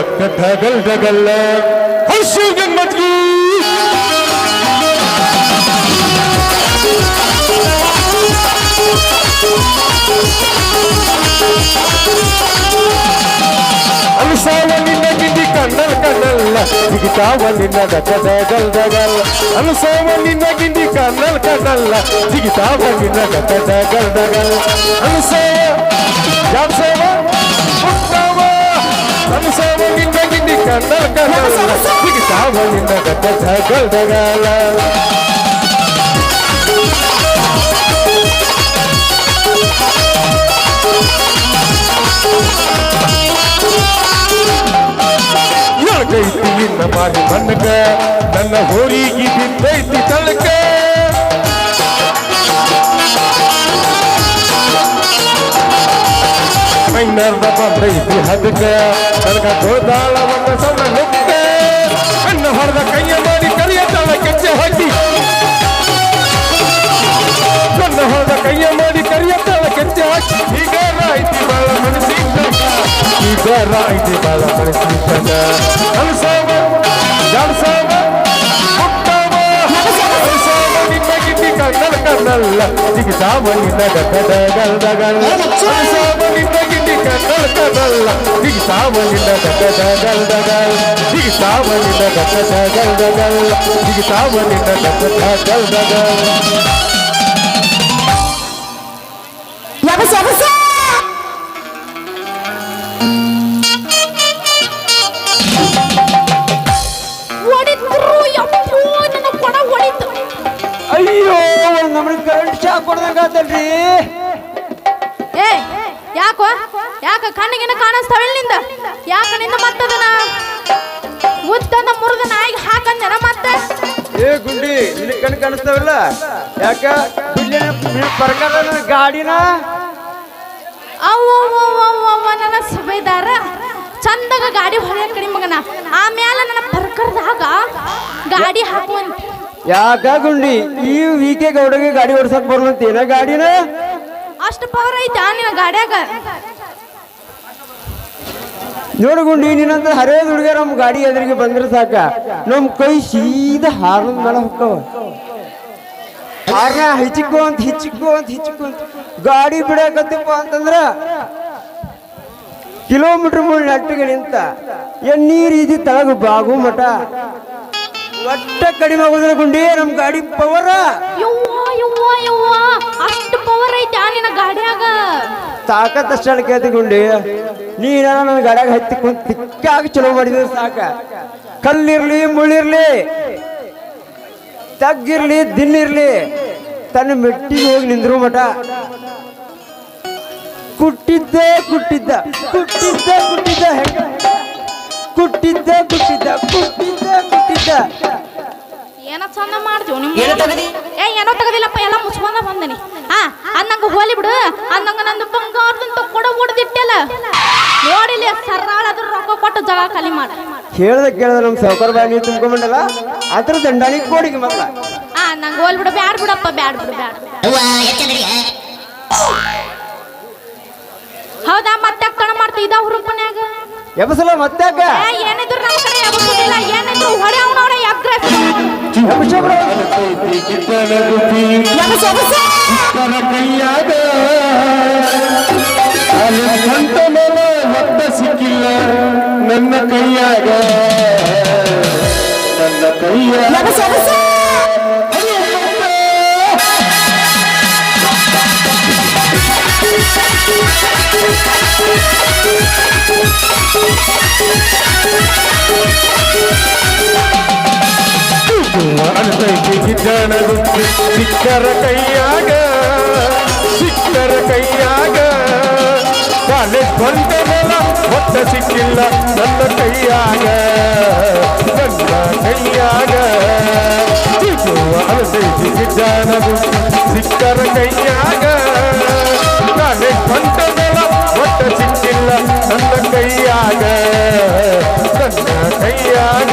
ಢಗಲ್ ಡಗಲ್ಲ ಹರ್ಷು ಗಮ್ಮತ್ಗಿ ಅನುಸಾವ ನಿನ್ನ ಗಿಡಿ ಕಣ್ಣಲ್ ಕಣ್ಣಲ್ಲ ಜಿಗಿತಾವ ನಿನ್ನ ಢಗಲ್ ಡಗಲ್ ಅನುಸಾವ ನಿನ್ನ ಗಿಡಿ ಕಣ್ಣಲ್ ಕಣ್ಣಲ್ಲ ಜಿಗಿತಾವ ನಿನ್ನ ಢಗಲ್ ಡಗಲ್ ಅನುಸಾವ ಯಾವ ಮುಟ್ಟಾವ ನಿನ್ನ ಗಿಂಡಿ ಜಿಗಿತಾವ ನಿನ್ನ ಡಕ್ಕ ಢಗಲ್ ಡಗಲ ಎಳಗೈತಿ ನಿನ್ನ ಮಾರಿ ನನ್ನ ಹೋರಿಗೆ ಬಿದ್ದೈತಿ ತಳಕ ಮೈನರ್ದ ಬಂದೈತಿ ಹದಕ ನನಗ ಗೋದಾಳ ಬಂದ ಸಣ್ಣ ನುಕ್ಕ ಅಣ್ಣ ಹೊಡೆದ ಕೈಯ ಮಾಡಿ ಕರಿಯ ತಾಳ ಕೆಚ್ಚೆ ಹಾಕಿ. ಸಣ್ಣ ಹೊಡೆದ ಕೈಯ ಮಾಡಿ ಕರಿಯ ತಾಳ ಕೆಚ್ಚೆ ಹಾಕಿ. ಈಗ ರಾಯ್ತಿ ಬಾಳ ಮನಸ್ಸಿದ್ದ ಈಗ ರಾಯ್ತಿ ಬಾಳ ಮನಸ್ಸಿದ್ದ ಅನ್ಸಾವ ಜಾಡ್ಸಾವ ಕಣ್ಣಲ್ ಕಣ್ಣಲ್ಲ ಜಿಗಿತಾವ ನಿನ್ನ ಗಡ್ಡ ಕಣ್ಣಲ್ ಕಣ್ಣಲ್ಲ ಜಿಗಿತಾವ ನಿನ್ನ ಗಡ್ಡ ಗಲ್ದಗಲ್ ಜಿಗಿತಾವ ನಿನ್ನ ಗಡ್ಡ ಗಲ್ದಗಲ್ ಯಬಸ ಯಬಸ ನನ್ನ ಕೊಡ ಹೊಡಿತು. ಅಯ್ಯೋ ನಮ್ಗೆ ಕರೆಂಟ್ ಶಾಕ್ ಏ ಯಾಕೋ? ಯಾಕ ಕಣ್ಣಿಗೇನ ಕಾಣಿಸ್ತಾವಿಲ್ನಿಂದ ಯಾಕ ನಿಂದ ಮತ್ತದನ ಮುದ್ದನ ಮುರಿದ ನಾಯಿಗೆ ಹಾಕಂದನ ಮತ್ತೆ? ಏ ಗುಂಡಿ ನಿನ್ನ ಕಣ್ ಕಾಣಿಸ್ತಾವಲ್ಲ? ಯಾಕ? ಬಿಲ್ಲಿನ ಪ್ರಕಾರ ಗಾಡಿನ? ಅವ್ವ ನನ್ನ ಸುಬೇದಾರ ಚಂದಾಗ ಗಾಡಿ ಹೊರ ಕಡಿ ಮಗನ. ಆಮ್ಯಾಲ ನನ್ನ ಬರ್ಕರ್ದಾಗ ಗಾಡಿ ಹಾಕುವಂತ. ಯಾಕ ಗುಂಡಿ? ಈ ವೀಕೆ ಗೌಡಗೆ ಗಾಡಿ ಓಡಿಸಕ್ ಬರ್ಲಂತೇನ ಗಾಡಿನ? ಅಷ್ಟು ಪವರ್ ಐತಾ ನಿನ್ನ ಗಾಡ್ಯಾಗ. ನೋಡು ಗುಂಡಿ ನಿನ್ನಂತ ಹರೇ ಹುಡುಗ ನಮ್ಮ ಗಾಡಿ ಎದುರಿಗೆ ಬಂದ್ರೆ ಸಾಕ. ನಮ್ಮ ಕೈ ಸೀದ ಹಾರ್ನ ಮೇಲೆ ಹೊಕ್ಕವ. ಹಾರ್ನ ಹಿಚಿಕೋ ಅಂತ ಹಿಚಿಕೋ ಅಂತ ಹಿಚಿಕೋ ಅಂತ. ಗಾಡಿ ಬಿಡಕತ್ತಪ್ಪ ಅಂತಂದ್ರ ಕಿಲೋಮೀಟರ್ ಮೂರು ನೆಟ್ಟಿಗೆ ನಿಂತ. ಎಣ್ಣೀರ್ ಇದು ತಳಗ ಬಾಗು ಮಠ. ಒಟ್ಟ ಕಡಿಮೆ ಆಗೋದ್ರ ಗುಂಡಿ ನಮ್ ಗಾಡಿ ಪವರ ಯವ್ವ ಯವ್ವ ಯವ್ವ. ಅಷ್ಟು ಪವರ್ ಐತಾ ನಿನ್ನ ಗಾಡಿಯಾಗ. ತಾಕತ್ ಅಷ್ಟು ಗುಂಡಿ. ನೀನ ನನ್ನ ಗಾಡ್ಯಾಗ ಹತ್ತಿ ತಿಕ್ಕಾಗಿ ಚಲೋ ಮಾಡಿದ್ರು ಸಾಕ. ಕಲ್ಲಿರ್ಲಿ, ಮುಳ್ಳಿರ್ಲಿ, ತಗ್ಗಿರ್ಲಿ ದಿನ್ನಿರ್ಲಿ ತನ್ನ ಮೆಟ್ಟಿಗೆ ಹೋಗಿ ನಿಂದ್ರು ಮಠ. ಕುಟ್ಟಿದ್ದೆ ಕುಟ್ಟಿದ್ದ ಕುಟ್ಟಿದ್ದೆ ಕುಟ್ಟಿದ್ದ ಕುಟ್ಟಿದ್ದ ಕುಟ್ಟಿದ್ದೆ, ಕುಟ್ಟಿದ್ದ ಕುಟ್ಟಿದ್ದ. ಚಂದ ಮಾಡ್ತೀವಿ ನಿಮ್ಮ ಏ ಏನೋ ತಗದಿಲ್ಲಪ್ಪ ಎಲ್ಲ ಮುಚ್ಕೊಂಡ ಬಂದನಿ. ಹಾ ಅನ್ನಂಗ ಹೋಲಿ ಬಿಡು. ಅನ್ನಂಗ ನಂದು ಬಂಗಾರದಂತ ಕೊಡ ಹೊಡೆದಿಟ್ಟೆಲ್ಲ ನೋಡಿಲ್ಲ ಸರಳ ಅದ್ರ ರೊಕ್ಕ ಕೊಟ್ಟು ಜಗ ಖಾಲಿ ಮಾಡ. ಹೇಳ್ದೆ ಕೇಳ್ದ ನಮ್ ಸಾವುಕಾರ ಬಾಯಿ ನೀವು ತುಂಬ್ಕೊಂಬಂಡಲ್ಲ ಅದ್ರ ದಂಡಾಣಿ ಕೋಡಿಗೆ ಮಕ್ಕಳ ಹಾ ನಂಗೆ ಹೋಲ್ ಬಿಡು ಬ್ಯಾಡ್ ಬಿಡಪ್ಪ ಬ್ಯಾಡ್ ಬಿಡು ಬ್ಯಾಡ್ ಹೌದಾ ಮತ್ತೆ ಕಣ ಮಾಡ್ತಿ ಇದ ಹುರುಪನ್ಯಾಗ ಎಬಸಲ ಮತ್ತೆ ಏ ಏನಿದ್ರು ನಮ್ಮ ಕಡೆ ಯಾವತ್ತಿಲ್ಲ ಏನಿದ್ರು ಹೊಡೆ ಅವನವ್ರೆ ಎಗ್ರೆ ಅಲ್ಲಿ ಸ್ವಂತ ಮೇಲೆ ಒತ್ತ ಸಿಕ್ಕಿಲ್ಲ ನನ್ನ ಕೈಯಾಗ ನನ್ನ ಕೈಯಾಗ Thank ಯಬಸ ಅನ್ಸೈತಿ ಸಿಕ್ಕರ ಕೈಯಾಗ ಸಿಕ್ಕರ ಕೈಯಾಗ ಕಾಲೇಜ್ ಬಂದ ಮೇಲ ಒತ್ತ ಸಿಕ್ಕಿಲ್ಲ ನನ್ನ ಕೈಯಾಗ ನನ್ನ ಕೈಯಾಗ ಸಿಗುವ ಅನ್ಸೈತಿ ಸಿದ್ದಾನದು ಸಿಕ್ಕರ ಕೈಯಾಗ ಕಾಲೇಜ್ ಬಂದ ಮೇಲ ಒತ್ತ ಸಿಕ್ಕಿಲ್ಲ ನನ್ನ ಕೈಯಾಗ ನನ್ನ ಕೈಯಾಗ